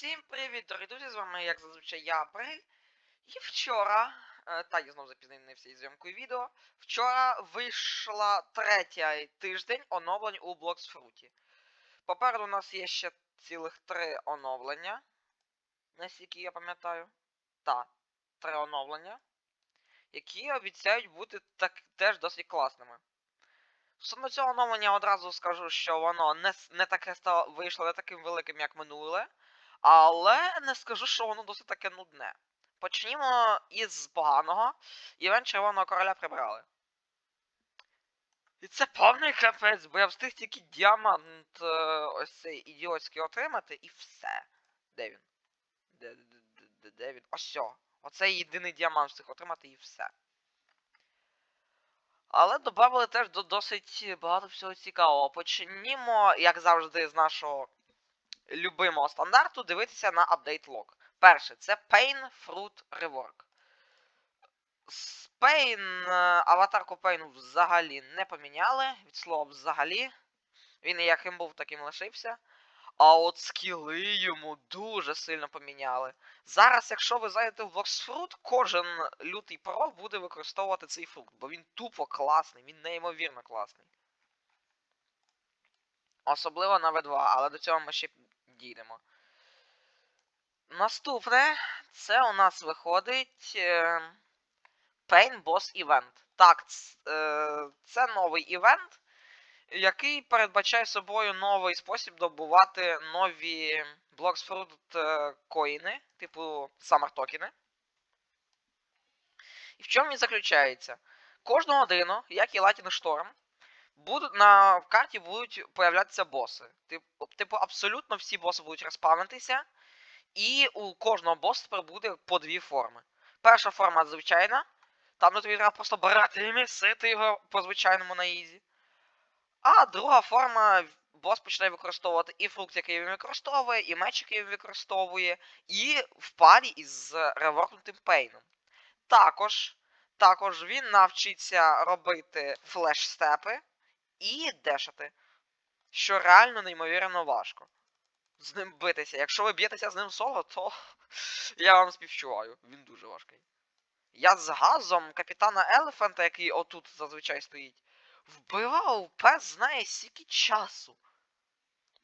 Всім привіт, дорогі друзі, з вами, як зазвичай, я Апрель. І вчора, е, та я знов запізнився із зйомкою відео. Вчора вийшла третя тиждень оновлень у Bloxfruit. Попереду у нас є ще цілих три оновлення. Наскільки я пам'ятаю. Та, три оновлення. Які обіцяють бути так, теж досить класними. Стосовно цього оновлення одразу скажу, що воно не, не таке стало, вийшло не таким великим, як минуле. Але не скажу, що воно досить таке нудне. Почнімо із поганого. Івент Червоного короля прибрали. І це повний капець, бо я встиг тільки діамант е, ось цей ідіотський отримати і все. Де він? Де, де, де, де, він? Ось сьо. Оце єдиний діамант встиг отримати і все. Але додали теж до досить багато всього цікавого. Почнімо, як завжди, з нашого любимого стандарту дивитися на апдейт лог. Перше, це Pain Fruit Rework. З Pain, е, аватарку Pain взагалі не поміняли. Від слова взагалі. Він яким був, таким лишився. А от скіли йому дуже сильно поміняли. Зараз, якщо ви зайдете в Voxfruit, кожен лютий про буде використовувати цей фрукт, бо він тупо класний, він неймовірно класний. Особливо на V2, але до цього ми ще дійдемо. Наступне, це у нас виходить е, Pain Boss Event. Так, е, це новий івент, який передбачає собою новий спосіб добувати нові Bloxfruit е, коїни, типу Summer токени. І в чому він заключається? Кожну годину, як і Lightning Storm, будуть на в карті будуть появлятися боси. Типу, абсолютно всі боси будуть розпавнитися, і у кожного боса тепер буде по дві форми. Перша форма звичайна, там де тобі треба просто брати і місити його по звичайному на ізі. А друга форма, бос починає використовувати і фрукт, який він використовує, і меч, який він використовує, і в парі із реворкнутим пейном. Також, також він навчиться робити флеш-степи і дешати, що реально неймовірно важко. З ним битися. Якщо ви б'єтеся з ним соло, то я вам співчуваю. Він дуже важкий. Я з газом капітана Елефанта, який отут зазвичай стоїть, вбивав пес знає стільки часу.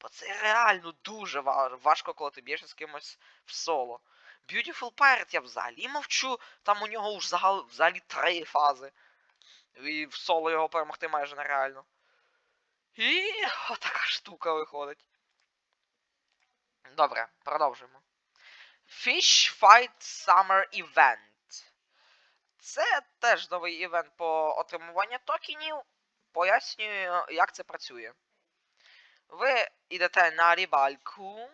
Бо це реально дуже важко, коли ти б'єшся з кимось в соло. Beautiful Pirate я взагалі мовчу, там у нього ж взагалі три фази. І в соло його перемогти майже нереально. І отака штука виходить. Добре, продовжуємо. Fish Fight Summer Event. Це теж новий івент по отримуванню токенів. Пояснюю, як це працює. Ви йдете на рибалку.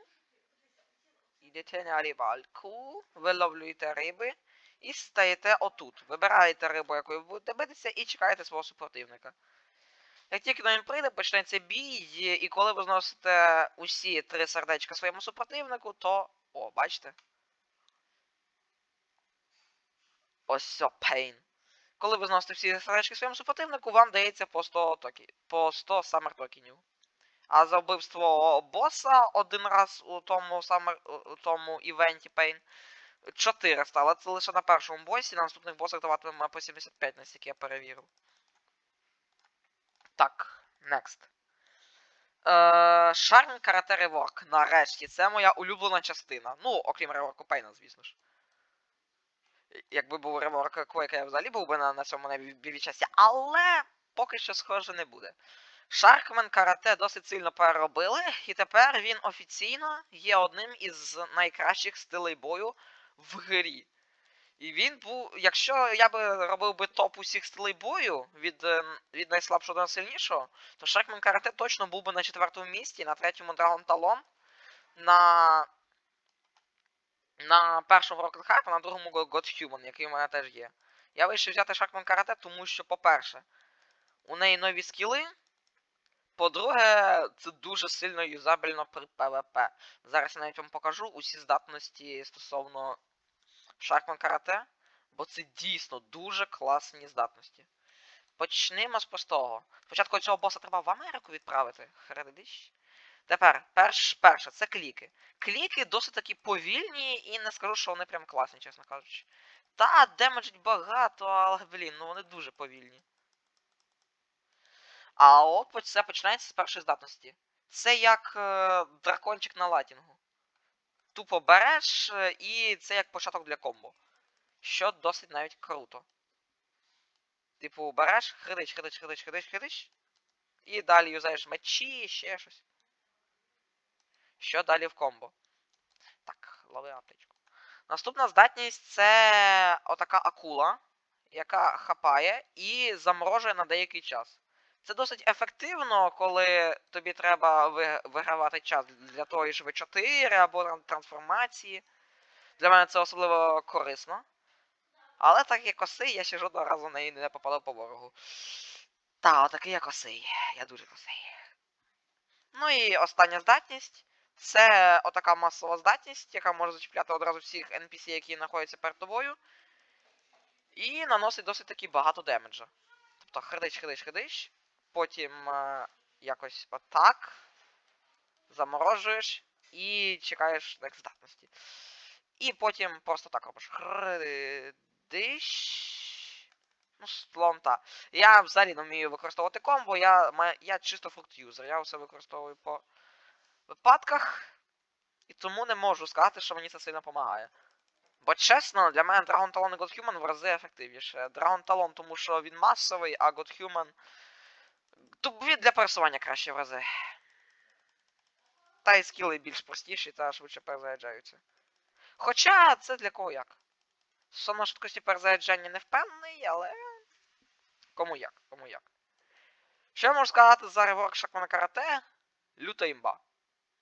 Йдете на рибалку, виловлюєте риби і стаєте отут. Вибираєте рибу, якою будете битися, і чекаєте свого супротивника. Як тільки на він прийде, почнеться бій, і коли ви зносите усі три сердечка своєму супротивнику, то. О, бачите? Ось все, пейн. Коли ви зносите всі сердечки своєму супротивнику, вам дається по 100 токі... по 100 самер токенів. А за вбивство боса один раз у тому самер... у тому івенті Пейн 400, але це лише на першому босі, на наступних босах даватиме по 75, наскільки я перевірив. Так, next. Е, Шарм Карате Реворк. Нарешті. Це моя улюблена частина. Ну, окрім реворку Пейна, звісно ж. Якби був реворк Квейка, я взагалі був би на, на цьому небі часті, але поки що схоже не буде. Шаркмен Карате досить сильно переробили, і тепер він офіційно є одним із найкращих стилей бою в грі. І він був. Якщо я би робив би топ усіх стилей бою від, ем, від найслабшого до найсильнішого, то Шаркмен Карате точно був би на четвертому місці, на третьому Драгон Талон, на. На першому Rocket Hype, а на другому God Human, який у мене теж є. Я вирішив взяти Шаркмен Карате, тому що, по-перше, у неї нові скіли. По-друге, це дуже сильно юзабельно при ПВП. Зараз я навіть вам покажу усі здатності стосовно Шаркман Карате, бо це дійсно дуже класні здатності. Почнемо з простого. Спочатку цього боса треба в Америку відправити. Хредидиш. Тепер, перш, перше, це кліки. Кліки досить таки повільні і не скажу, що вони прям класні, чесно кажучи. Та, демеджить багато, але, блін, ну вони дуже повільні. А от це починається з першої здатності. Це як е, дракончик на латінгу. Тупо береш, е, і це як початок для комбо. Що досить навіть круто. Типу, береш, хридич, хридич, хридич, хридич, хридич. І далі юзаєш мечі, ще щось. Що далі в комбо? Так, лови аптечку. Наступна здатність це отака акула, яка хапає і заморожує на деякий час. Це досить ефективно, коли тобі треба вигравати час для тої ж В4 або трансформації. Для мене це особливо корисно. Але так як косий, я ще жодного разу в неї не попадав по ворогу. Та, отакий я косий. Я дуже косий. Ну і остання здатність. Це отака масова здатність, яка може зачіпляти одразу всіх NPC, які знаходяться перед тобою. І наносить досить таки багато демеджа. Тобто хридич, хридич, хридич. Потім е, якось отак. Заморожуєш і чекаєш здатності. І потім просто так робиш. Хридиш. Ну, слон та. Я взагалі не вмію використовувати комбо, я, я чисто фрукт юзер. Я все використовую по випадках. І тому не можу сказати, що мені це сильно допомагає. Бо чесно, для мене Dragon Talon і God Human в рази ефективніше. Dragon Talon, тому що він масовий, а God Human. Тут для пересування краще в рази. Та й скіли більш простіші та швидше перезаряджаються. Хоча це для кого як. Стосовно швидкості перезаряджання не впевнений, але. Кому як, кому як. Що я можу сказати за реворк Шакмана Карате? Люта імба.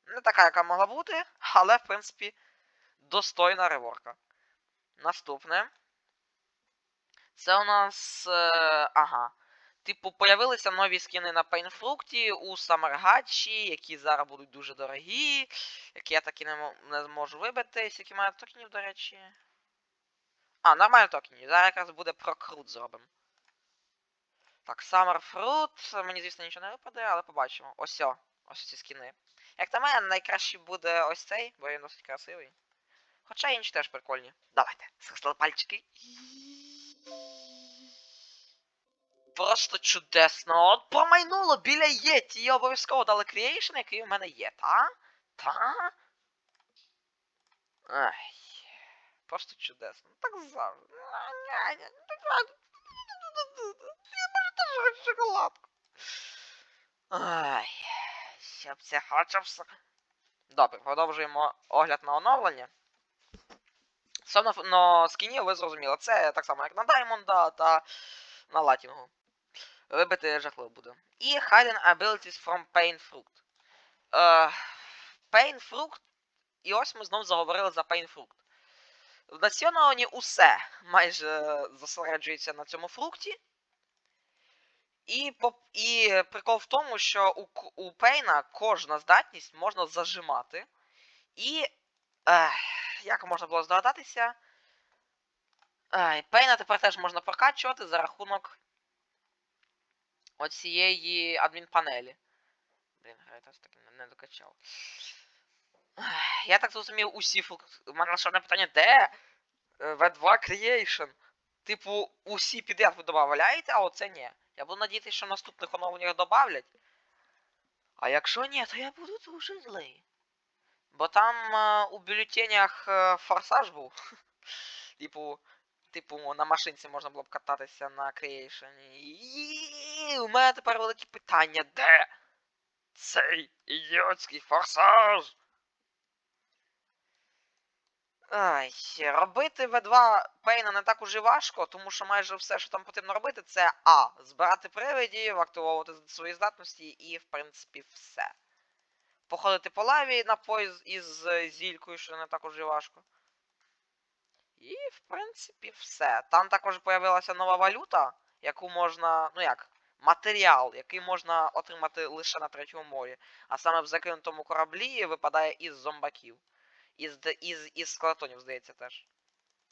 Не така, яка могла бути, але, в принципі, достойна реворка. Наступне. Це у нас. Е, ага. Типу, появилися нові скіни на Пейнфрукті у Самаргачі, які зараз будуть дуже дорогі, які я таки не, не зможу вибити, скільки маю токенів, до речі. А, нормально токенів. Зараз якраз буде про крут зробимо. Так, Summer. Мені, звісно, нічого не випаде, але побачимо. Ось о, ось ці скіни. Як на мене, найкращий буде ось цей, бо він досить красивий. Хоча інші теж прикольні. Давайте, схистили пальчики. Просто чудесно. От промайнуло біля Єті і обов'язково дали creation, який у мене є, та? Та? Ай. Просто чудесно. Так завжди. Я може теж хочу шоколадку. Ай. Щоб це хоче все. Добре, продовжуємо огляд на оновлення. Стосовно скінів, ви зрозуміли, це так само, як на Даймонда та на Латінгу. Вибити жахливо буде. І Hidden Abilities from Pain Fruit. Е, Pain Fruit. І ось ми знов заговорили за Pain Fruit. В Націоналоні усе майже зосереджується на цьому фрукті. І, і прикол в тому, що у, у Пейна кожна здатність можна зажимати. І. Ех, як можна було здогадатися? Пейна тепер теж можна прокачувати за рахунок оцієї адмінпанелі. Блін, я теж таки не, докачав. Я так зрозумів, усі фрукти. У мене лише одне питання, де е, V2 Creation? Типу, усі підряд ви додаєте, а оце ні. Я буду надіятися, що в наступних оновленнях додавлять. А якщо ні, то я буду дуже злий. Бо там е, у бюлетенях е, форсаж був. типу, типу, на машинці можна було б кататися на Creation. І у мене тепер велике питання, де цей ідіотський форсаж? Ай, робити V2 Пейна не так уже важко, тому що майже все, що там потрібно робити, це А. Збирати привидів, активовувати свої здатності і, в принципі, все. Походити по лаві на поїзд із е, зількою, що не так уже важко. І, в принципі, все. Там також появилася нова валюта, яку можна. Ну як, матеріал, який можна отримати лише на третьому морі. А саме в закинутому кораблі випадає із зомбаків. Із, із, із скелетонів, здається, теж.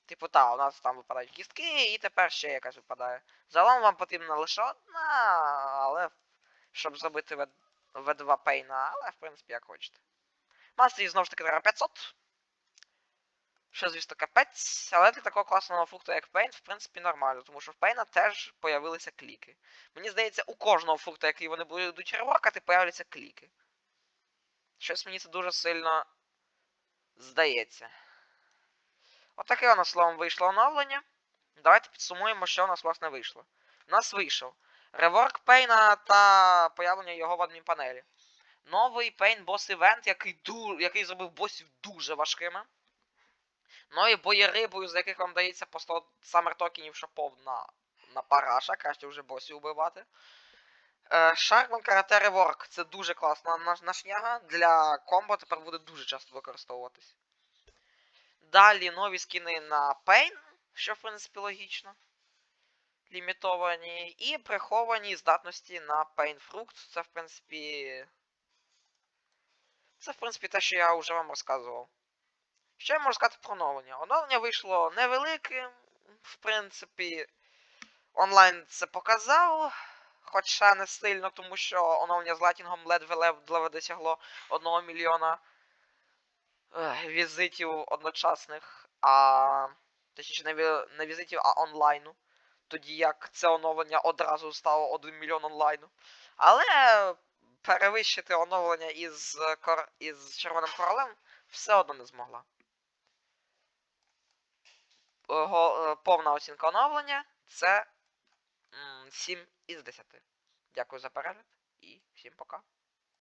Типу, та, у нас там випадають кістки, і тепер ще якась випадає. Загалом вам потрібна лише одна, але щоб зробити вед... V2 пейна, але в принципі як хочете. Мастерів знову ж таки треба 500. Що, звісно, капець, але для такого класного фрукту, як Пейн, в принципі, нормально, тому що в Пейна теж появилися кліки. Мені здається, у кожного фрукта, який вони будуть реворкати, появляться кліки. Щось мені це дуже сильно здається. Отаке у нас словом вийшло оновлення. Давайте підсумуємо, що у нас власне вийшло. У нас вийшов реворк Пейна та появлення його в адмінпанелі. Новий Пейн бос івент, який, ду... який зробив босів дуже важкими. Нові бої рибою, з яких вам дається по 100 самер токенів, що повна на параша, краще вже босів убивати. Е, Шарман Карате Реворк. Це дуже класна нашняга. Для комбо тепер буде дуже часто використовуватись. Далі нові скіни на Pain, що в принципі логічно. Лімітовані. І приховані здатності на Pain Fruit. Це в принципі. Це в принципі те, що я вже вам розказував. Що я можу сказати про оновлення? Оновлення вийшло невеликим, в принципі. Онлайн це показав. Хоча не сильно, тому що оновлення з латінгом ледве-ледве досягло 1 мільйона візитів одночасних, а. Точніше, не, ві- не візитів, а онлайну. Тоді як це оновлення одразу стало 1 мільйон онлайну. Але перевищити оновлення із, е, із Червоним королем все одно не змогла. Е, Повна оцінка оновлення це м, 7 із 10. Дякую за перегляд і всім пока.